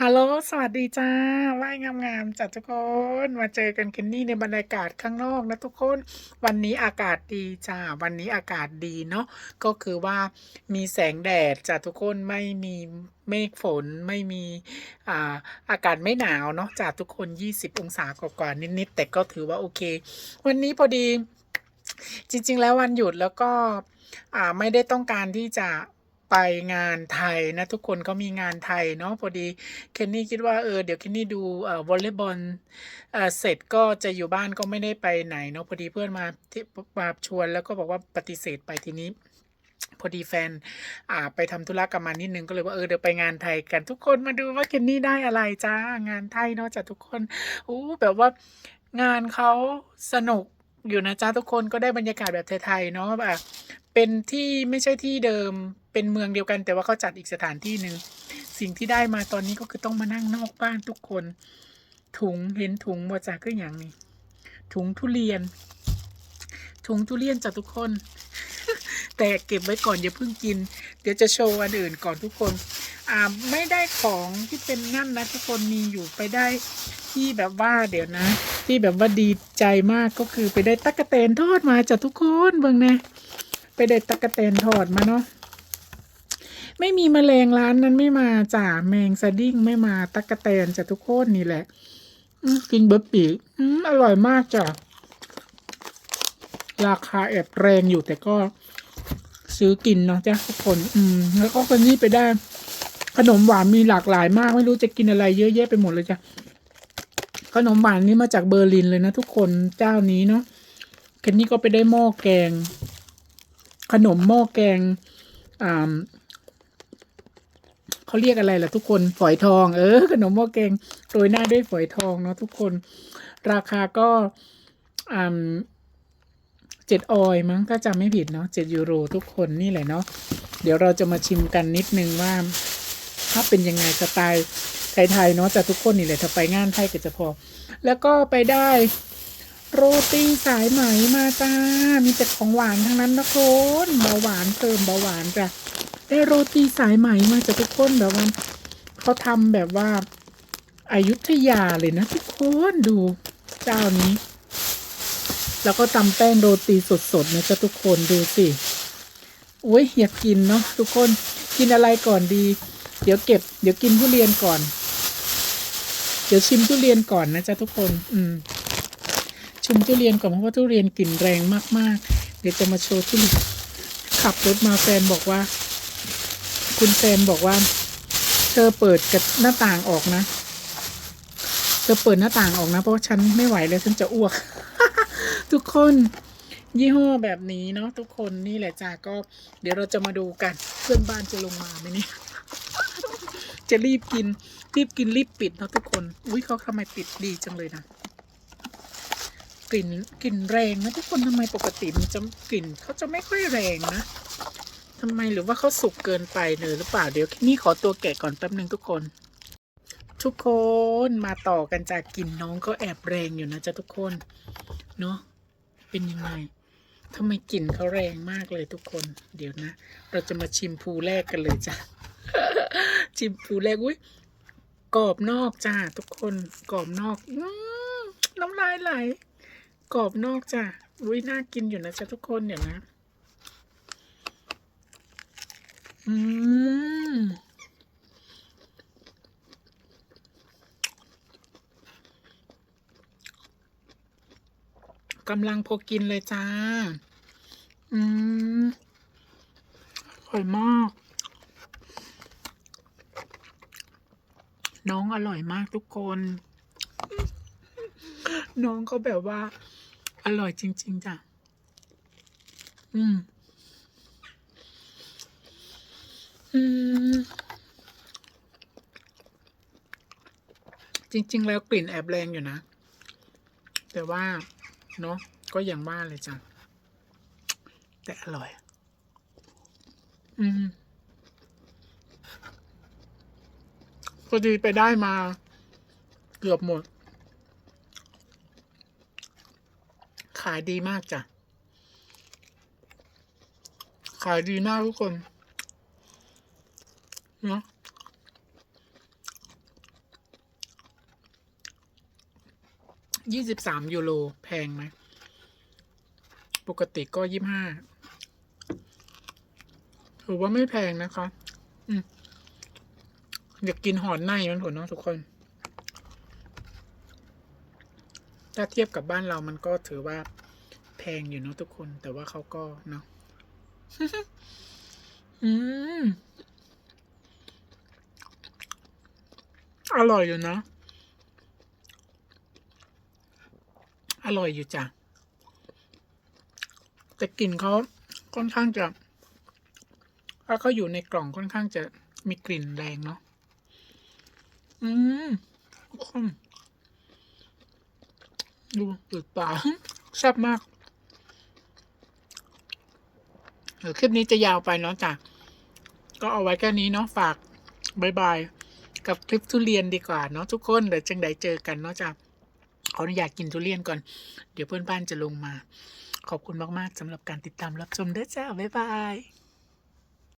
ฮัลโหล สวัสดีจ้า ว่ายงามๆจ้ะทุกคน มาเจอกันเคนนี่ในบรรยากาศข้างนอกนะทุกคน วันนี้อากาศดีจ้า วันนี้อากาศดีเนาะ ก็คือว่ามีแสงแดดจ้ะทุกคน ไม่มีเมฆฝน ไม่มีอ่าอากาศไม่หนาวเนาะจ้ะทุกคน 20 องศากว่าๆนิดๆ แต่ก็ถือว่าโอเค วันนี้พอดี จริง ๆ แล้ววันหยุดแล้วก็อ่าไม่ได้ต้องการที่จะ ไปงานไทยนะทุกคนเขามีงานไทยเนาะพอดีเคนนี่คิดว่าเออเดี๋ยวเคนนี่ดูอวอลเลย์บอลเสร็จก็จะอยู่บ้านก็ไม่ได้ไปไหนเนาะพอดีเพื่อนมาที่มาชวนแล้วก็บอกว่าปฏิเสธไปทีนี้พอดีแฟนอ่าไปทำธุระกับมันนิดนึงก็เลยว่าเออเดี๋ยวไปงานไทยกันทุกคนมาดูว่าเคนนี่ได้อะไรจ้างานไทยเนาะจ้ะทุกคนอู้แบบว่างานเขาสนุกอยู่นะจ้าทุกคนก็ได้บรรยากาศแบบไทยๆเนาะแบบเป็นที่ไม่ใช่ที่เดิม เป็นเมืองเดียวกันแต่ว่าเขาจัดอีกสถานที่หนึ่งสิ่งที่ได้มาตอนนี้ก็คือต้องมานั่งนอกบ้านทุกคน ถุงเห็นถุงมาจากก็อย่างนี้ถุงทุเรียน ถุงทุเรียนจ้ะทุกคน แต่เก็บไว้ก่อนอย่าเพิ่งกิน เดี๋ยวจะโชว์อันอื่นก่อนทุกคนอ่าไม่ได้ของที่เป็นนั่นนะทุกคนมีอยู่ไปได้ที่แบบว่าเดี๋ยวนะ ที่แบบว่าดีใจมากก็คือไปได้ตั๊กแตนทอดมาจากทุกคนเบิ่งนะไปได้ตั๊กแตนทอดมาเนาะ ไม่มีมแมลงร้านนั้นไม่มาจ่าแมงสดิ้งไม่มาตั๊กแตนจากทุกคนนี่แหละกินเบอร์ปีกอืมอร่อยมากจ้ะราคาแอบแรงอยู่แต่ก็ซื้อกินเนาะจ้ะทุกคน อืม แล้วก็คนนี้ไปได้ ขนมหวานมีหลากหลายมาก ไม่รู้จะกินอะไรเยอะแยะไปหมดเลยจ้ะขนมหวานนี่มาจากเบอร์ลินเลยนะทุกคนเจ้านี้เนาะเคนนี่ก็ไปได้หม้อแกง ขนมหม้อแกงอ่า เขาเรียกอะไรล่ะทุกคนฝอยทอง เออ ขนมหม้อแกงโรยหน้าด้วยฝอยทองเนาะทุกคน ราคาก็อ่าเจ็ดออยมั้งถ้าจำไม่ผิดเนาะเจ็ดยูโรทุกคนนี่แหละเนาะเดี๋ยวเราจะมาชิมกันนิดนึงว่า ถ้าเป็นยังไงสไตล์ไทยๆเนาะแต่ทุกคนนี่แหละถ้าไปงานไทยก็จะพอ แล้วก็ไปได้โรตีสายไหมมาจ้า มีแต่ของหวานทั้งนั้นนะคนเบาหวานเติมเบาหวานจ้ะ ได้โรตีสายไหมมาจากทุกคนแบบว่าเขาทำแบบว่าอายุทยาเลยนะทุกคนดูเจ้านี้ แล้วก็ตำแป้งโรตีสดๆนะจ๊ะทุกคนดูสิโอ้ยอยากกินเนาะทุกคนกินอะไรก่อนดี เดี๋ยวเก็บ เดี๋ยวกินทุเรียนก่อน เดี๋ยวชิมทุเรียนก่อนนะจ๊ะทุกคน อืมชิมทุเรียนก่อนเพราะว่าทุเรียนกลิ่นแรงมากๆ เดี๋ยวจะมาโชว์ทุเรียนขับรถมาแฟนบอกว่า คุณแฟนบอกว่า เธอเปิดกับหน้าต่างออกนะ เธอเปิดหน้าต่างออกนะ เพราะฉันไม่ไหวแล้วฉันจะอ้วก ทุกคน ยี่ห้อแบบนี้เนาะทุกคนนี่แหละจ้าก็ เดี๋ยวเราจะมาดูกัน เพื่อนบ้านจะลงมาไหมเนี่ย จะรีบกิน รีบกินรีบปิดเนาะทุกคน อุ้ยเขาทำไมปิดดีจังเลยนะกลิ่นกลิ่นแรงนะทุกคนทำไมปกติมันจะกลิ่นเขาจะไม่ค่อยแรงนะ ทำไมหรือว่าเขาสุกเกินไปเลยหรือเปล่าเดี๋ยวนี่ขอตัวแกะก่อนแป๊บนึงทุกคน ทุกคนมาต่อกันจากกลิ่นน้องก็แอบแรงอยู่นะจ๊ะทุกคนเนาะเป็นยังไงทำไมกลิ่นเขาแรงมากเลยทุกคน เดี๋ยวนะ เราจะมาชิมภูแรกกันเลยจ้ะชิมภูแรกอุ้ยกรอบนอกจ้าทุกคนกรอบนอกอืน้ำลายไหลกรอบนอกจ้ะอุ้ยน่ากินอยู่นะจ๊ะทุกคนเดี๋ยวนะ อืมกำลังพอกินเลยจ้า อืมอร่อยมาก น้องอร่อยมากทุกคน น้องเขาแบบว่า อร่อยจริง ๆ จ้ะ อืม อืม จริง ๆ แล้วกลิ่นแอบแรงอยู่นะ แต่ว่า เนาะก็อย่างว่าเลยจ้ะแต่อร่อย อืมพอดีไปได้มา เกือบหมด ขายดีมากจ้ะ ขายดีมากทุกคน ยี่สิบสามยูโรแพงไหม ปกติก็ยี่ห้าถือว่าไม่แพงนะคะอยากกินหอนในมันผลเนาะทุกคน ถ้าเทียบกับบ้านเรามันก็ถือว่าแพงอยู่นะทุกคน แต่ว่าเขาก็เนาะอืม อร่อยอยู่นะ อร่อยอยู่จ้ะ แต่กลิ่นเขาค่อนข้างจะถ้าเขาอยู่ในกล่องค่อนข้างจะมีกลิ่นแรงเนาะ อืมคนดูปืดปากแซ่บมากเดี๋ยวคลิปนี้จะยาวไปเนาะจ้ะ ก็เอาไว้แค่นี้เนาะฝากบายบาย กับคลิปทุเรียนดีกว่าเนาะทุกคนเดี๋ยวจังใดเจอกันเนาะจ้ะขออนุญาตกินทุเรียนก่อน เดี๋ยวเพื่อนบ้านจะลงมา ขอบคุณมากๆสำหรับการติดตามรับชมเด้อจ้าบ๊ายบาย